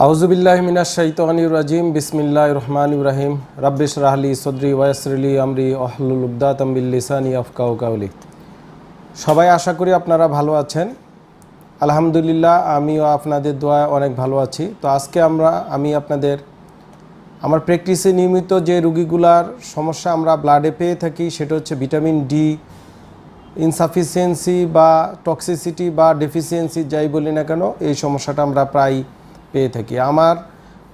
আউজুবিল্লাহ মিনাশ শাইতানির রাজিম বিসমিল্লাহ রহমান ইব্রাহিম রাব্বিশ রাহলি সদরি ওয়াসরলি আমরি আহলুল উবদাতাম বিল লিসানি আফকাউ কাউলি সবাই আশা করি আপনারা ভালো আছেন। আলহামদুলিল্লাহ, আমিও আপনাদের দোয়ায় অনেক ভালো আছি। তো আজকে আমরা, আমি আপনাদের, আমার প্র্যাকটিসে নিয়মিত যে রুগীগুলার সমস্যা আমরা ব্লাডে পেয়ে থাকি, সেটা হচ্ছে ভিটামিন ডি ইনসাফিসিয়েন্সি বা টক্সিসিটি বা ডেফিসিয়েন্সি যাই বলি না কেন, এই সমস্যাটা আমরা প্রায় পেয়ে থাকি। আমার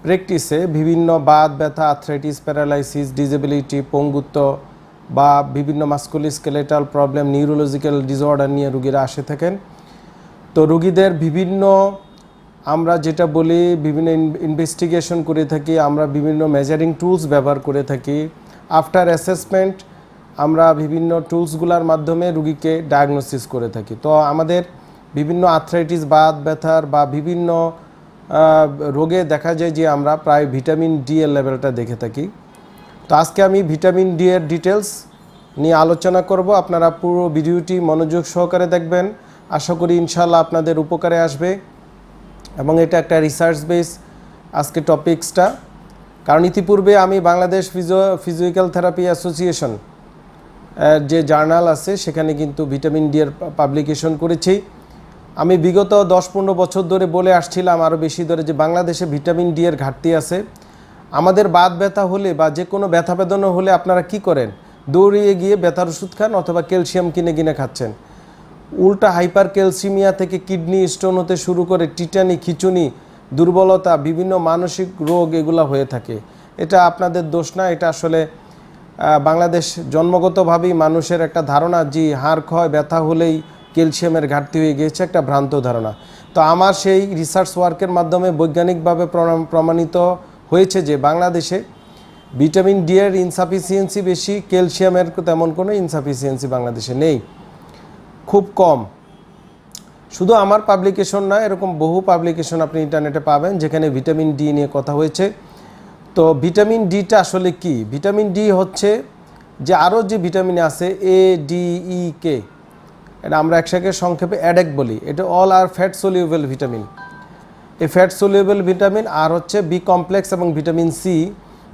প্র্যাকটিসে বিভিন্ন বাত, ব্যথা আথরাইটিস প্যারালাইসিস ডিজেবিলিটি পঙ্গুত্ব বা বিভিন্ন musculo skeletal problem neurological disorder নিয়ে রুগীরা আসে থাকেন। তো রুগীদের বিভিন্ন আমরা যেটা বলি, বিভিন্ন ইনভেস্টিগেশন করে থাকি, আমরা বিভিন্ন মেজারিং টুলস ব্যবহার করে থাকি। আফটার অ্যাসেসমেন্ট আমরা বিভিন্ন টুলসগুলোর মাধ্যমে রুগীকে ডায়াগনোসিস করে থাকি। তো আমাদের বিভিন্ন আর্থ্রাইটিস বাত, ব্যথার বা বিভিন্ন রোগে দেখা যায় যে আমরা প্রায় ভিটামিন ডি এর লেভেলটা দেখে থাকি। তো আজকে আমি ভিটামিন ডি এর ডিটেলস নিয়ে আলোচনা করব। আপনারা পুরো ভিডিওটি মনোযোগ সহকারে দেখবেন। আশা করি ইনশাল্লাহ আপনাদের উপকারে আসবে। এবং এটা একটা রিসার্চ বেস আজকে টপিকসটা কারণ ইতিপূর্বে আমি Bangladesh physio physical therapy association যে জার্নাল আছে, সেখানে কিন্তু ভিটামিন ডি এর পাবলিকেশন করেছি। আমি বিগত দশ পনেরো বছর ধরে বলে আসছিলাম আরও বেশি ধরে যে বাংলাদেশে ভিটামিন ডি এর ঘাটতি আছে। আমাদের বাত ব্যথা হলে বা যে কোনো ব্যথা বেদনা হলে আপনারা কি করেন? দৌড়িয়ে গিয়ে ব্যথার ওষুধ খান অথবা ক্যালসিয়াম কিনে কিনে খাচ্ছেন। উল্টা হাইপার ক্যালসিমিয়া থেকে কিডনি স্টোন হতে শুরু করে টিটানি, খিচুনি, দুর্বলতা, বিভিন্ন মানসিক রোগ এগুলো হয়ে থাকে। এটা আপনাদের দোষ না, এটা আসলে বাংলাদেশ জন্মগতভাবেই মানুষের একটা ধারণা যে হাড় ক্ষয়, ব্যথা হলেই ক্যালসিয়ামের ঘাটতি হয়ে গিয়েছে একটা ভ্রান্ত ধারণা। তো আমার সেই রিসার্চ ওয়ার্কের মাধ্যমে বৈজ্ঞানিকভাবে প্রমাণ- প্রমাণিত হয়েছে যে বাংলাদেশে ভিটামিন ডি এর ইনসাফিসিয়েন্সি বেশি, ক্যালসিয়ামের তেমন কোনো ইনসাফিসিয়েন্সি বাংলাদেশে নেই। খুব কম। শুধু আমার পাবলিকেশন না, এরকম বহু পাবলিকেশন আপনি ইন্টারনেটে পাবেন যেখানে ভিটামিন ডি নিয়ে কথা হয়েছে। তো ভিটামিন ডিটা আসলে কি? ভিটামিন ডি হচ্ছে যে আরও যে ভিটামিন আছে এ ডি ই কে এটা আমরা একসাথে সংক্ষেপে অ্যাডেক বলি। এটা all are fat soluble vitamin এই ফ্যাট সলিউবল ভিটামিন আর হচ্ছে বি কমপ্লেক্স এবং ভিটামিন সি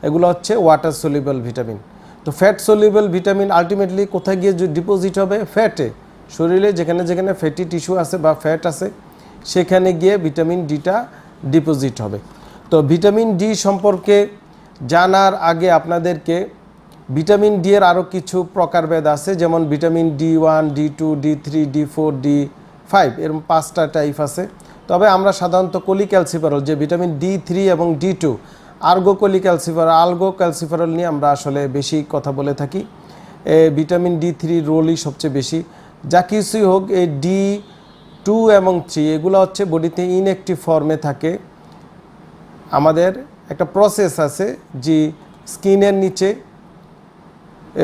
এগুলো হচ্ছে ওয়াটার সলিউবল ভিটামিন তো ফ্যাট সলিউবল ভিটামিন আলটিমেটলি কোথায় গিয়ে ডিপোজিট হবে? ফ্যাটে শরীরে যেখানে যেখানে ফ্যাটি টিস্যু আছে বা ফ্যাট আছে, সেখানে গিয়ে ভিটামিন ডিটা ডিপোজিট হবে। তো ভিটামিন ডি সম্পর্কে জানার আগে আপনাদেরকে ভিটামিন ডি এর আরও কিছু প্রকারভেদ আছে, যেমন vitamin D one, D two, D three, D four, D five এরকম পাঁচটা টাইপ আছে। তবে আমরা সাধারণত কোলি ক্যালসিফারল যে ভিটামিন ডি থ্রি এবং D two, ergocalciferol ergocalciferol নিয়ে আমরা আসলে বেশি কথা বলে থাকি। এ ভিটামিন ডি থ্রি রোলই সবচেয়ে বেশি। যা কিছুই হোক, এই ডি টু এবং থ্রি, এগুলো হচ্ছে বডিতে ইনএক্টিভ ফর্মে থাকে। আমাদের একটা প্রসেস আছে যে স্কিনের নিচে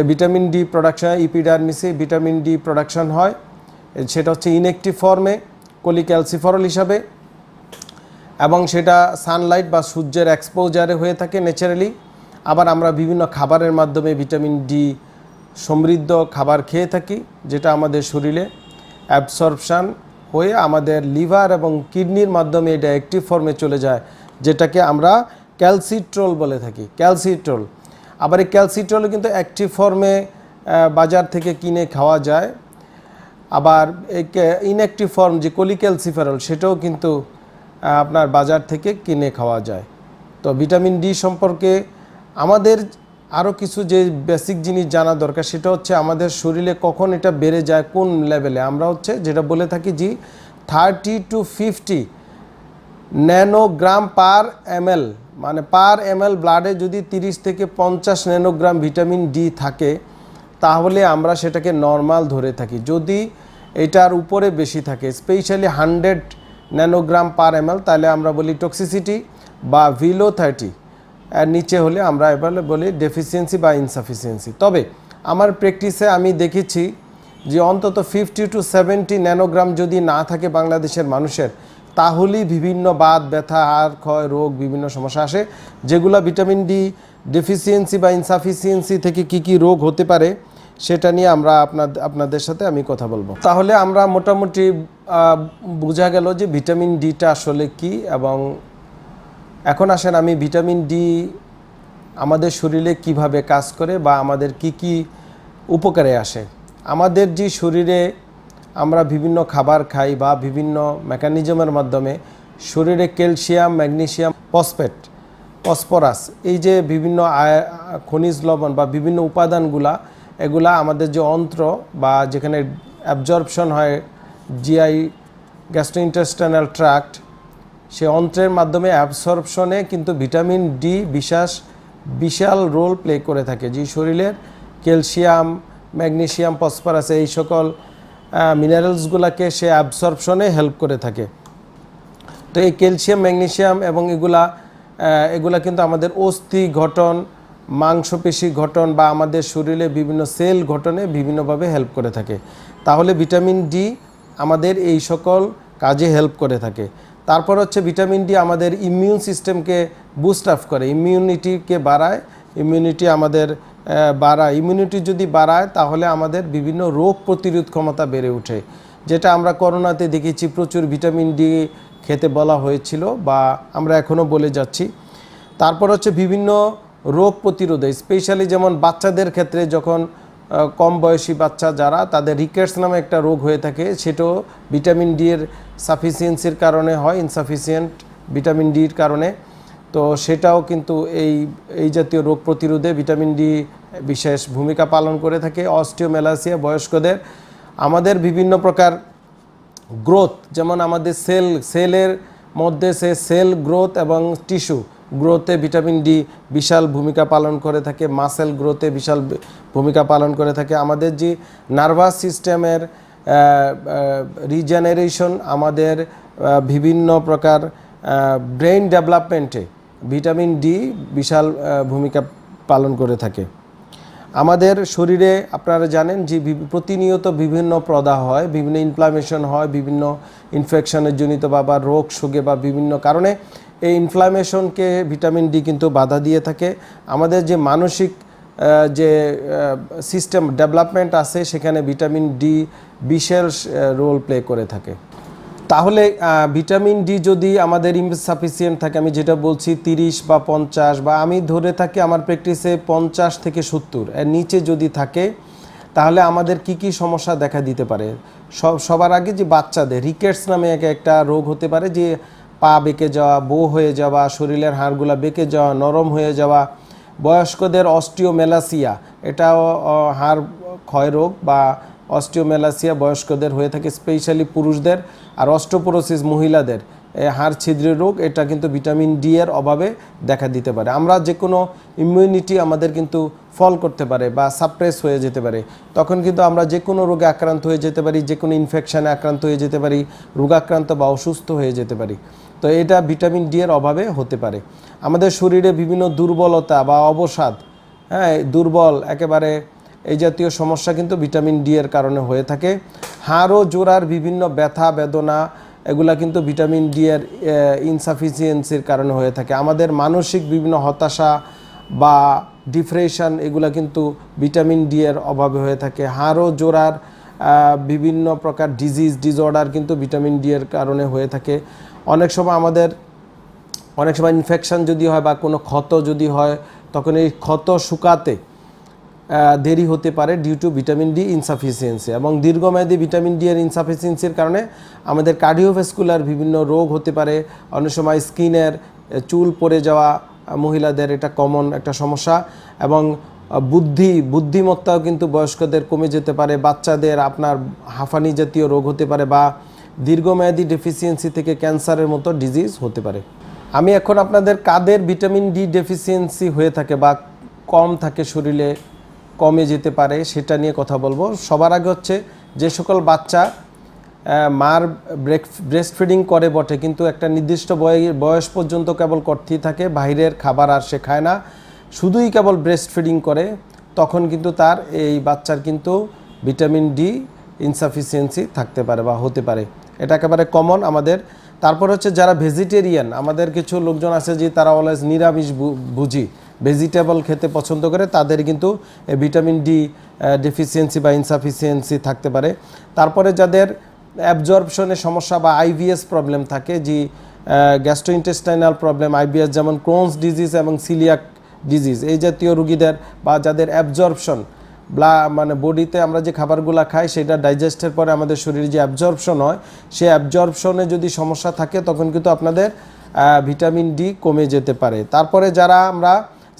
ভিটামিন ডি প্রোডাকশন ইপিডার্মিসে ভিটামিন ডি প্রোডাকশন হয়। সেটা হচ্ছে ইনএক্টিভ ফর্মে কোলিক্যালসিফরল হিসাবে। এবং সেটা সানলাইট বা সূর্যের এক্সপোজারে হয়ে থাকে ন্যাচারালি আবার আমরা বিভিন্ন খাবারের মাধ্যমে ভিটামিন ডি সমৃদ্ধ খাবার খেয়ে থাকি, যেটা আমাদের শরীরে অ্যাবসর্পশান হয়ে আমাদের লিভার এবং কিডনির মাধ্যমে এটা অ্যাক্টিভ ফর্মে চলে যায়, যেটাকে আমরা ক্যালসিট্রল বলে থাকি। ক্যালসিট্রল আবার এই ক্যালসিট্রল কিন্তু অ্যাক্টিভ ফর্মে বাজার থেকে কিনে খাওয়া যায়। আবার ইনঅ্যাক্টিভ ফর্ম যে কোলিক্যালসিফারল সেটাও কিন্তু আপনার বাজার থেকে কিনে খাওয়া যায়। তো ভিটামিন ডি সম্পর্কে আমাদের আরও কিছু যে বেসিক জিনিস জানা দরকার, সেটা হচ্ছে আমাদের শরীরে কখন এটা বেড়ে যায়, কোন লেভেলে আমরা হচ্ছে যেটা বলে থাকি যে thirty to fifty nanogram per ml মানে পার এমএল ব্লাডে যদি তিরিশ থেকে পঞ্চাশ ন্যানোগ্রাম ভিটামিন ডি থাকে, তাহলে আমরা সেটাকে নর্মাল ধরে থাকি। যদি এটার উপরে বেশি থাকে specially hundred nanogram per ml তাহলে আমরা বলি টক্সিসিটি বা ভিলো থার্টি এর নিচে হলে আমরা এবার বলি ডেফিসিয়েন্সি বা ইনসাফিসিয়েন্সি তবে আমার প্র্যাকটিসে আমি দেখেছি যে অন্তত ফিফটি টু সেভেন্টি ন্যানোগ্রাম যদি না থাকে বাংলাদেশের মানুষের তাহলেই বিভিন্ন বাত, ব্যথা, হাড়, ক্ষয়, রোগ, বিভিন্ন সমস্যা আসে। যেগুলো ভিটামিন ডি ডেফিসিয়েন্সি বা ইনসাফিসিয়েন্সি থেকে কি কি রোগ হতে পারে, সেটা নিয়ে আমরা আপনার আপনাদের সাথে আমি কথা বলব। তাহলে আমরা মোটামুটি বোঝা গেল যে ভিটামিন ডিটা আসলে কি এবং এখন আসেন আমি ভিটামিন ডি আমাদের শরীরে কীভাবে কাজ করে বা আমাদের কি কি উপকারে আসে। আমাদের যে শরীরে আমরা বিভিন্ন খাবার খাই বা বিভিন্ন মেকানিজমের মাধ্যমে শরীরে ক্যালসিয়াম ম্যাগনেসিয়াম ফসফেট ফসফরাস এই যে বিভিন্ন খনিজ লবণ বা বিভিন্ন উপাদানগুলা, এগুলা আমাদের যে অন্ত্র বা যেখানে অ্যাবজর্পশন হয় জিআই গ্যাস্ট্রোইন্টেস্টাইনাল ট্রাক্ট সে অন্ত্রের মাধ্যমে অ্যাবসর্পশনে কিন্তু ভিটামিন ডি বিশাস বিশাল রোল প্লে করে থাকে। যে শরীরের ক্যালসিয়াম ম্যাগনেসিয়াম ফসফরাস এই সকল মিনারেলসগুলোকে সে অ্যাবসর্পশনে হেল্প করে থাকে। তো এই ক্যালসিয়াম ম্যাগনেশিয়াম এবং এগুলা এগুলা কিন্তু আমাদের অস্থি গঠন, মাংসপেশি গঠন বা আমাদের শরীরে বিভিন্ন সেল গঠনে বিভিন্নভাবে হেল্প করে থাকে। তাহলে ভিটামিন ডি আমাদের এই সকল কাজে হেল্প করে থাকে। তারপর হচ্ছে ভিটামিন ডি আমাদের ইমিউন সিস্টেমকে বুস্ট আপ করে ইমিউনিটিকে বাড়ায়। ইমিউনিটি আমাদের বাড়ায় ইমিউনিটি যদি বাড়ায়, তাহলে আমাদের বিভিন্ন রোগ প্রতিরোধ ক্ষমতা বেড়ে ওঠে। যেটা আমরা করোনাতে দেখেছি, প্রচুর ভিটামিন ডি খেতে বলা হয়েছিল বা আমরা এখনও বলে যাচ্ছি। তারপর হচ্ছে বিভিন্ন রোগ প্রতিরোধে স্পেশালি যেমন বাচ্চাদের ক্ষেত্রে যখন কম বয়সী বাচ্চা যারা, তাদের রিকেটস নামে একটা রোগ হয়ে থাকে, সেটাও ভিটামিন ডি এর সাফিসিয়েন্সির কারণে হয় ইনসাফিসিয়েন্ট ভিটামিন ডির কারণে। তো সেটাও কিন্তু এই এই জাতীয় রোগ প্রতিরোধে ভিটামিন ডি বিশেষ ভূমিকা পালন করে থাকে অস্টিওমেলাসিয়া বয়স্কদের। আমাদের বিভিন্ন প্রকার গ্রোথ, যেমন আমাদের সেল, সেলের মধ্যে সে সেল গ্রোথ এবং টিস্যু গ্রোথে ভিটামিন ডি বিশাল ভূমিকা পালন করে থাকে, মাসেল গ্রোথে বিশাল ভূমিকা পালন করে থাকে। আমাদের যে নার্ভাস সিস্টেমের রিজেনারেশন, আমাদের বিভিন্ন প্রকার ব্রেন ডেভেলপমেন্টে ভিটামিন ডি বিশাল ভূমিকা পালন করে থাকে। আমাদের শরীরে আপনারা জানেন যে প্রতিনিয়ত বিভিন্ন প্রদাহ হয়, বিভিন্ন ইনফ্লামেশন হয়, বিভিন্ন ইনফেকশনের জনিত বা বা রোগ শোকে বা বিভিন্ন কারণে এই ইনফ্লামেশনকে ভিটামিন ডি কিন্তু বাধা দিয়ে থাকে। আমাদের যে মানসিক যে সিস্টেম ডেভেলপমেন্ট আছে, সেখানে ভিটামিন ডি বিশেষ রোল প্লে করে থাকে। তাহলে ভিটামিন ডি যদি আমাদের ইনসাফিসিয়েন্ট থাকে, আমি যেটা বলছি তিরিশ বা পঞ্চাশ বা আমি ধরে থাকি আমার প্র্যাকটিসে পঞ্চাশ থেকে সত্তর, এর নিচে যদি থাকে, তাহলে আমাদের কি কি সমস্যা দেখা দিতে পারে? সব, সবার আগে যে বাচ্চাদের রিকেটস নামে এক, একটা রোগ হতে পারে যে পা বেঁকে যাওয়া বো হয়ে যাওয়া, শরীরের হাড়গুলা বেঁকে যাওয়া, নরম হয়ে যাওয়া, বয়স্কদের অস্টিওমেলাসিয়া এটাও হাড় ক্ষয় রোগ বা অস্টিওমেলাসিয়া বয়স্কদের হয়ে থাকে স্পেশালি পুরুষদের আর অস্টোপোরোসিস মহিলাদের। হাড় ছিদ্রের রোগ, এটা কিন্তু ভিটামিন ডি এর অভাবে দেখা দিতে পারে। আমরা যে কোনো ইমিউনিটি আমাদের কিন্তু ফল করতে পারে বা সাপ্রেস হয়ে যেতে পারে। তখন কিন্তু আমরা যে কোনো রোগে আক্রান্ত হয়ে যেতে পারি যে কোনো ইনফেকশানে আক্রান্ত হয়ে যেতে পারি, রোগাক্রান্ত বা অসুস্থ হয়ে যেতে পারি। তো এটা ভিটামিন ডি এর অভাবে হতে পারে। আমাদের শরীরে বিভিন্ন দুর্বলতা বা অবসাদ হ্যাঁ দুর্বল, একেবারে এই জাতীয় সমস্যা কিন্তু ভিটামিন ডি এর কারণে হয়ে থাকে। হাড় ও জোড়ার বিভিন্ন ব্যথা, বেদনা, এগুলা কিন্তু ভিটামিন ডি এর ইনসাফিসিয়েন্সির কারণে হয়ে থাকে। আমাদের মানসিক বিভিন্ন হতাশা বা ডিপ্রেশন এগুলা কিন্তু ভিটামিন ডি এর অভাবে হয়ে থাকে। হাড় ও জোড়ার বিভিন্ন প্রকার ডিজিজ ডিসঅর্ডার কিন্তু ভিটামিন ডি এর কারণে হয়ে থাকে। অনেক সময় আমাদের, অনেক সময় ইনফেকশন যদি হয় বা কোনো ক্ষত যদি হয়, তখন এই ক্ষত শুকাতে দেরি হতে পারে due to vitamin D insufficiency এবং দীর্ঘমেয়াদী ভিটামিন ডি এর ইনসাফিসিয়েন্সির কারণে আমাদের কার্ডিওভেস্কুলার বিভিন্ন রোগ হতে পারে। অনেক সময় স্কিনের চুল পড়ে যাওয়া মহিলাদের এটা কমন একটা সমস্যা এবং বুদ্ধি, বুদ্ধিমত্তাও কিন্তু বয়স্কদের কমে যেতে পারে। বাচ্চাদের আপনার হাঁফানি জাতীয় রোগ হতে পারে বা দীর্ঘমেয়াদী ডেফিসিয়েন্সি থেকে ক্যান্সারের মতো ডিজিজ হতে পারে। আমি এখন আপনাদের কাদের ভিটামিন ডি ডেফিসিয়েন্সি হয়ে থাকে বা কম থাকে শরীরে কমে যেতে পারে, সেটা নিয়ে কথা বলব। সবার আগে হচ্ছে যে সকল বাচ্চা মার ব্রেস্ট ফিডিং করে বটে, কিন্তু একটা নির্দিষ্ট বয়- বয়স পর্যন্ত কেবল করতেই থাকে বাইরের খাবার আর সে খায় না। শুধুই কেবল ব্রেস্ট ফিডিং করে, তখন কিন্তু তার এই বাচ্চার কিন্তু ভিটামিন ডি ইনসাফিসিয়েন্সি থাকতে পারে বা হতে পারে। এটা একেবারে কমন আমাদের। তারপর হচ্ছে যারা ভেজিটেরিয়ান আমাদের কিছু লোকজন আছে যে তারা অলওয়েজ নিরামিষ বুঝি। ভেজিটেবল খেতে পছন্দ করে, তাদের কিন্তু ভিটামিন ডি ডেফিসিয়েন্সি বা ইনসাফিসিয়েন্সি থাকতে পারে। তারপরে যাদের অ্যাবজর্পশনের সমস্যা বা আইভিএস প্রবলেম থাকে যে গ্যাস্ট্রোইন্টেস্টাইনাল প্রবলেম আইবিএস যেমন ক্রোনস ডিজিজ এবং সিলিয়াক ডিজিজ এই জাতীয় রুগীদের বা যাদের অ্যাবজর্পশন ব্লা মানে বডিতে আমরা যে খাবারগুলো খাই, সেটা ডাইজেস্টের পরে আমাদের শরীরে যে অ্যাবজর্পশন হয়, সে অ্যাবজর্পশনে যদি সমস্যা থাকে, তখন কিন্তু আপনাদের ভিটামিন ডি কমে যেতে পারে। তারপরে যারা আমরা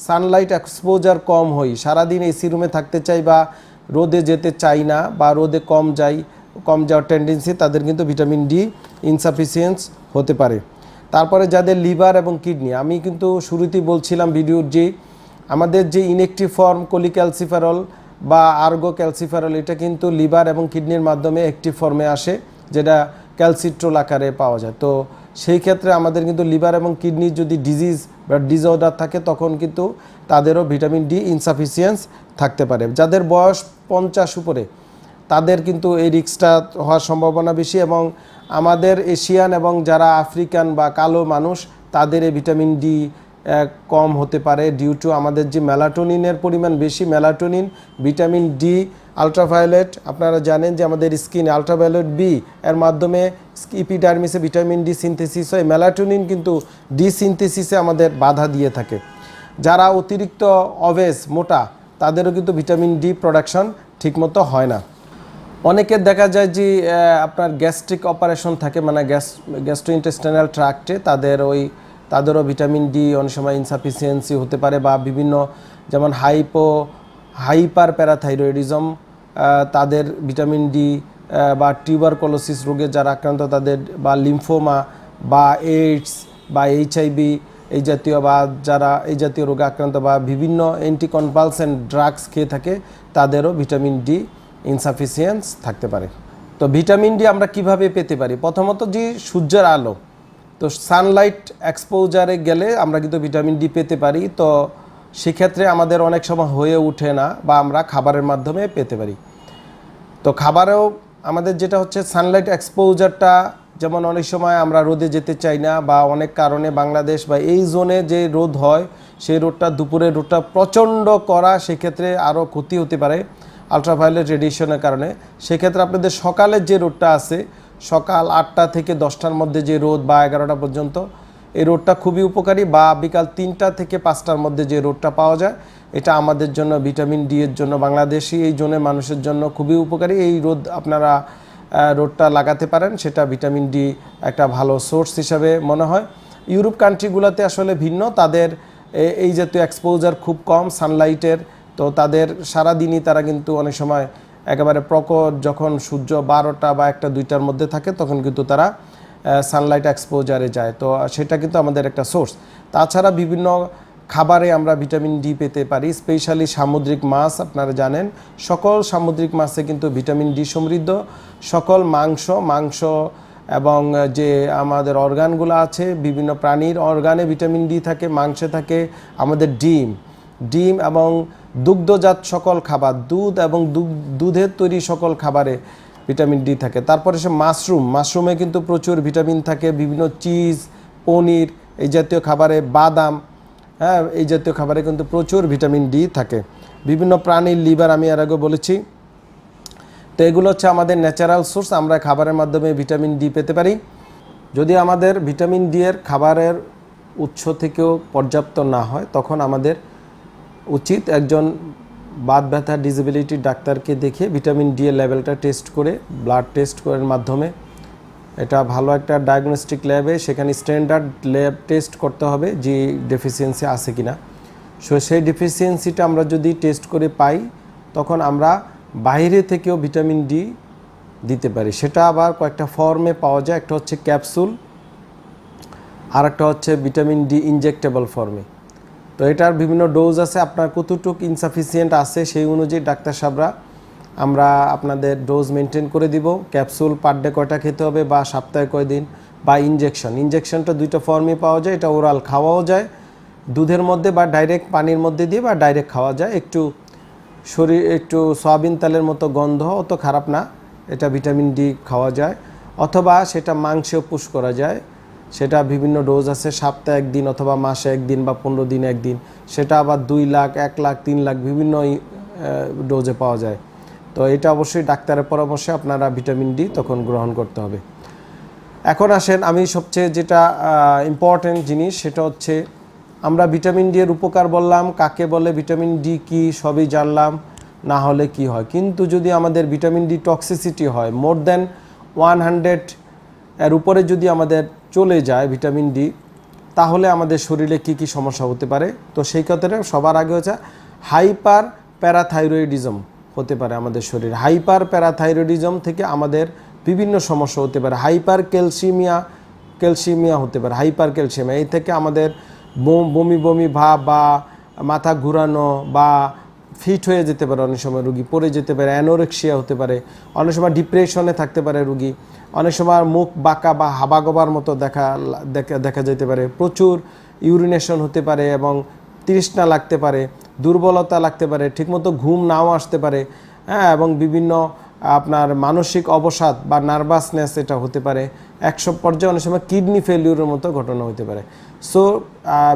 সানলাইট এক্সপোজার কম হই, সারাদিন এসি রুমে থাকতে চাই বা রোদে যেতে চাই না বা রোদে কম যাই, কম যাওয়ার টেন্ডেন্সি তাদের কিন্তু ভিটামিন ডি ইনসাফিসিয়েন্স হতে পারে। তারপরে যাদের লিভার এবং কিডনি আমি কিন্তু শুরুতেই বলছিলাম ভিডিওর যে আমাদের যে ইনেকটিভ ফর্ম কোলিক্যালসিফেরল বা আর্গো ক্যালসিফারল এটা কিন্তু লিভার এবং কিডনির মাধ্যমে একটি ফর্মে আসে, যেটা ক্যালসিট্রোল আকারে পাওয়া যায়। তো সেই ক্ষেত্রে আমাদের কিন্তু লিভার এবং কিডনির যদি ডিজিজ বা ডিসঅর্ডার থাকে, তখন কিন্তু তাদেরও ভিটামিন ডি ইনসাফিসিয়েন্স থাকতে পারে। যাদের বয়স পঞ্চাশ উপরে, তাদের কিন্তু এই রিক্সটা হওয়ার সম্ভাবনা বেশি এবং আমাদের এশিয়ান এবং যারা আফ্রিকান বা কালো মানুষ, তাদের এই ভিটামিন ডি কম হতে পারে ডিউ টু আমাদের যে মেলাটোনিনের পরিমাণ বেশি মেলাটোনিন ভিটামিন ডি আলট্রাভায়োলেট আপনারা জানেন যে আমাদের স্কিন আলট্রাভায়োলেট বি এর মাধ্যমে ইপিডার্মিসে ভিটামিন ডি সিনথেসিস হয়। মেলাটোনিন কিন্তু ডি সিনথেসিসে আমাদের বাধা দিয়ে থাকে। যারা অতিরিক্ত অবেস মোটা, তাদেরও কিন্তু ভিটামিন ডি প্রোডাকশন ঠিকমতো হয় না। অনেকের দেখা যায় যে আপনার গ্যাস্ট্রিক অপারেশন থাকে মানে গ্যাস গ্যাস্ট্রোইন্টেস্টাইনাল ট্রাক্টে তাদের ওই, তাদেরও ভিটামিন ডি অনেক সময় ইনসাফিসিয়েন্সি হতে পারে বা বিভিন্ন, যেমন হাইপো হাইপার প্যারাথাইরয়েডিজম তাদের ভিটামিন ডি বা টিউবারকলোসিস রোগে যারা আক্রান্ত তাদের, বা লিম্ফোমা বা এইডস বা এইচআইভি এই জাতীয়, বা যারা এই জাতীয় রোগে আক্রান্ত, বা বিভিন্ন অ্যান্টিকনপালসেন্ট ড্রাগস খেয়ে থাকে, তাদেরও ভিটামিন ডি ইনসাফিসিয়েন্স থাকতে পারে। তো ভিটামিন ডি আমরা কীভাবে পেতে পারি? প্রথমত যে সূর্যের আলো, তো সানলাইট এক্সপোজারে গেলে আমরা কিন্তু ভিটামিন ডি পেতে পারি। তো সেক্ষেত্রে আমাদের অনেক সময় হয়ে ওঠে না, বা আমরা খাবারের মাধ্যমে পেতে পারি। তো খাবারেও আমাদের যেটা হচ্ছে সানলাইট এক্সপোজারটা যেমন অনেক সময় আমরা রোদে যেতে চাই না বা অনেক কারণে বাংলাদেশ বা এই জোনে যে রোদ হয়, সেই রোদটা দুপুরের রোদটা প্রচণ্ড করা সেক্ষেত্রে আরও ক্ষতি হতে পারে আলট্রাভায়োলেট রেডিয়েশনের কারণে। সেক্ষেত্রে আপনাদের সকালের যে রোদটা আছে, সকাল আটটা থেকে দশটার মধ্যে যে রোদ বা এগারোটা পর্যন্ত এই রোডটা খুবই উপকারী। বা বিকাল তিনটা থেকে পাঁচটার মধ্যে যে রোডটা পাওয়া যায়, এটা আমাদের জন্য ভিটামিন ডি এর জন্য বাংলাদেশি। এই জোনের মানুষের জন্য খুবই উপকারী। এই রোদ আপনারা রোডটা লাগাতে পারেন, সেটা ভিটামিন ডি একটা ভালো সোর্স হিসাবে মনে হয়। ইউরোপ কান্ট্রিগুলোতে আসলে ভিন্ন। তাদের এই জাতীয় এক্সপোজার খুব কম সানলাইটের তো তাদের সারাদিনই তারা কিন্তু অনেক সময় একেবারে প্রকট যখন সূর্য বারোটা বা একটা দুইটার মধ্যে থাকে, তখন কিন্তু তারা সানলাইট এক্সপোজারে যায়। তো সেটা কিন্তু আমাদের একটা সোর্স তাছাড়া বিভিন্ন খাবারে আমরা ভিটামিন ডি পেতে পারি স্পেশালি সামুদ্রিক মাছ, আপনারা জানেন। সকল সামুদ্রিক মাছে কিন্তু ভিটামিন ডি সমৃদ্ধ। সকল মাংস মাংস এবং যে আমাদের অর্গানগুলো আছে, বিভিন্ন প্রাণীর অর্গানে ভিটামিন ডি থাকে, মাংসে থাকে, আমাদের ডিম। ডিম এবং দুগ্ধজাত সকল খাবার, দুধ এবং দুধ- দুধের তৈরি সকল খাবারে ভিটামিন ডি থাকে। তারপরে সে মাশরুম। মাশরুমে কিন্তু প্রচুর ভিটামিন থাকে, বিভিন্ন চিজ, পনির, এই জাতীয় খাবারে বাদাম হ্যাঁ এই জাতীয় খাবারে কিন্তু প্রচুর ভিটামিন ডি থাকে। বিভিন্ন প্রাণীর লিভার আমি এর আগে বলেছি। তো এগুলো হচ্ছে আমাদের ন্যাচারাল সোর্স আমরা খাবারের মাধ্যমে ভিটামিন ডি পেতে পারি। যদি আমাদের ভিটামিন ডি এর খাবারের উৎস থেকেও পর্যাপ্ত না হয়, তখন আমাদের উচিত একজন বাত ব্যথা ডিসেবিলিটি ডাক্তারকে দেখে ভিটামিন ডি এর লেভেলটা টেস্ট করে ব্লাড টেস্ট করার মাধ্যমে। এটা ভালো একটা ডায়াগনস্টিক ল্যাবে সেখানে স্ট্যান্ডার্ড ল্যাব টেস্ট করতে হবে যে ডেফিসিয়েন্সি আছে কিনা। সো সেই ডেফিসিয়েন্সিটা আমরা যদি টেস্ট করে পাই, তখন আমরা বাইরে থেকেও ভিটামিন ডি দিতে পারি। সেটা আবার কয়েকটা ফর্মে পাওয়া যায়। একটা হচ্ছে ক্যাপসুল আর একটা হচ্ছে ভিটামিন ডি ইনজেক্টেবল ফর্মে তো এটার বিভিন্ন ডোজ আছে, আপনার কতটুক ইনসাফিসিয়েন্ট আছে সেই অনুযায়ী ডাক্তার সাহেবরা আমরা আপনাদের ডোজ মেনটেন করে দিব। ক্যাপসুল পার ডে কয়টা খেতে হবে বা সপ্তাহে কয়দিন বা ইনজেকশন ইনজেকশনটা দুইটা ফর্মে পাওয়া যায়, এটা ওরাল খাওয়াও যায়, দুধের মধ্যে বা ডাইরেক্ট পানির মধ্যে দিয়ে বা ডাইরেক্ট খাওয়া যায়। একটু শরীর, একটু সয়াবিন তেলের মতো গন্ধ, অত খারাপ না, এটা ভিটামিন ডি খাওয়া যায়। অথবা সেটা মাংসেও পুশ করা যায়। সেটা বিভিন্ন ডোজ আছে, সপ্তাহে একদিন অথবা মাসে একদিন বা পনেরো দিন একদিন। সেটা আবার দুই লাখ, এক লাখ, তিন লাখ বিভিন্ন ডোজে পাওয়া যায়। তো এটা অবশ্যই ডাক্তারের পরামর্শে আপনারা ভিটামিন ডি তখন গ্রহণ করতে হবে। এখন আসেন আমি সবচেয়ে যেটা ইম্পর্টেন্ট জিনিস, সেটা হচ্ছে আমরা ভিটামিন ডি এর উপকার বললাম, কাকে বলে ভিটামিন ডি কি, সবই জানলাম, না হলে কি হয়। কিন্তু যদি আমাদের ভিটামিন ডি টক্সিসিটি হয় মোর দেন ওয়ান হান্ড্রেড এর উপরে যদি আমাদের চলে যায় ভিটামিন ডি, তাহলে আমাদের শরীরে কি কি সমস্যা হতে পারে? তো সেই ক্ষেত্রে সবার আগে হচ্ছে হাইপার প্যারাথাইরয়েডিজম হতে পারে আমাদের শরীরে। হাইপার প্যারাথাইরয়েডিজম থেকে আমাদের বিভিন্ন সমস্যা হতে পারে। হাইপার ক্যালসিমিয়া ক্যালসিমিয়া হতে পারে, হাইপার ক্যালসিয়ামিয়া এই থেকে আমাদের বমি বমি ভাব বা মাথা ঘুরানো বা ফিট হয়ে যেতে পারে অনেক সময় রুগী, পড়ে যেতে পারে, অ্যানোরেক্সিয়া হতে পারে, অনেক সময় ডিপ্রেশনে থাকতে পারে রুগী, অনেক সময় মুখ বাঁকা বা হাবাগোবার মতো দেখা দেখা যেতে পারে, প্রচুর ইউরিনেশন হতে পারে এবং তৃষ্ণা লাগতে পারে, দুর্বলতা লাগতে পারে, ঠিকমতো ঘুম নাও আসতে পারে হ্যাঁ এবং বিভিন্ন আপনার মানসিক অবসাদ বা নার্ভাসনেস এটা হতে পারে একশো পর্যায়ে অনেক সময় কিডনি ফেলিউরের মতো ঘটনা হতে পারে। সো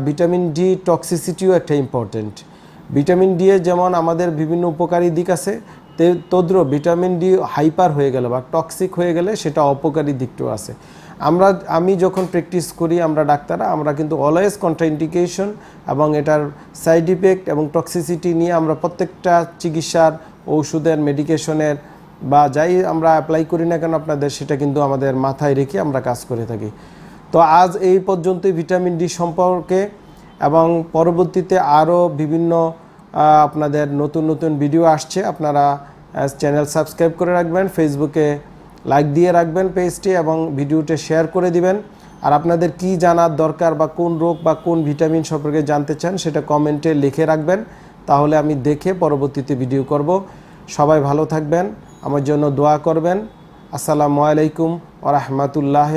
ভিটামিন ডি টক্সিসিটিও একটা ইম্পর্টেন্ট ভিটামিন ডি এর যেমন আমাদের বিভিন্ন উপকারী দিক আছে তদ্র ভিটামিন ডি হাইপার হয়ে গেলে বা টক্সিক হয়ে গেলে সেটা অপকারী দিকটাও আছে। আমরা, আমি যখন প্র্যাকটিস করি আমরা ডাক্তাররা, আমরা কিন্তু অলওয়েজ কন্ট্রাইন্ডিকেশন এবং এটার সাইড ইফেক্ট এবং টক্সিসিটি নিয়ে আমরা প্রত্যেকটা চিকিৎসার ঔষধের মেডিকেশনের বা যাই আমরা অ্যাপ্লাই করি না কেন আপনাদের, সেটা কিন্তু আমাদের মাথায় রেখে আমরা কাজ করে থাকি। তো আজ এই পর্যন্তই ভিটামিন ডি সম্পর্কে। এবং পরবর্তীতে আরও বিভিন্ন আপনাদের নতুন নতুন ভিডিও আসছে। আপনারা চ্যানেল সাবস্ক্রাইব করে রাখবেন ফেসবুকে লাইক দিয়ে রাখবেন পেজটি এবং ভিডিওটি শেয়ার করে দিবেন। আর আপনাদের কি জানার দরকার বা কোন রোগ বা কোন ভিটামিন সম্পর্কে জানতে চান সেটা কমেন্টে লিখে রাখবেন। তাহলে আমি দেখে পরবর্তীতে ভিডিও করব। সবাই ভালো থাকবেন, আমার জন্য দোয়া করবেন। আসসালামু আলাইকুম ওয়া রাহমাতুল্লাহি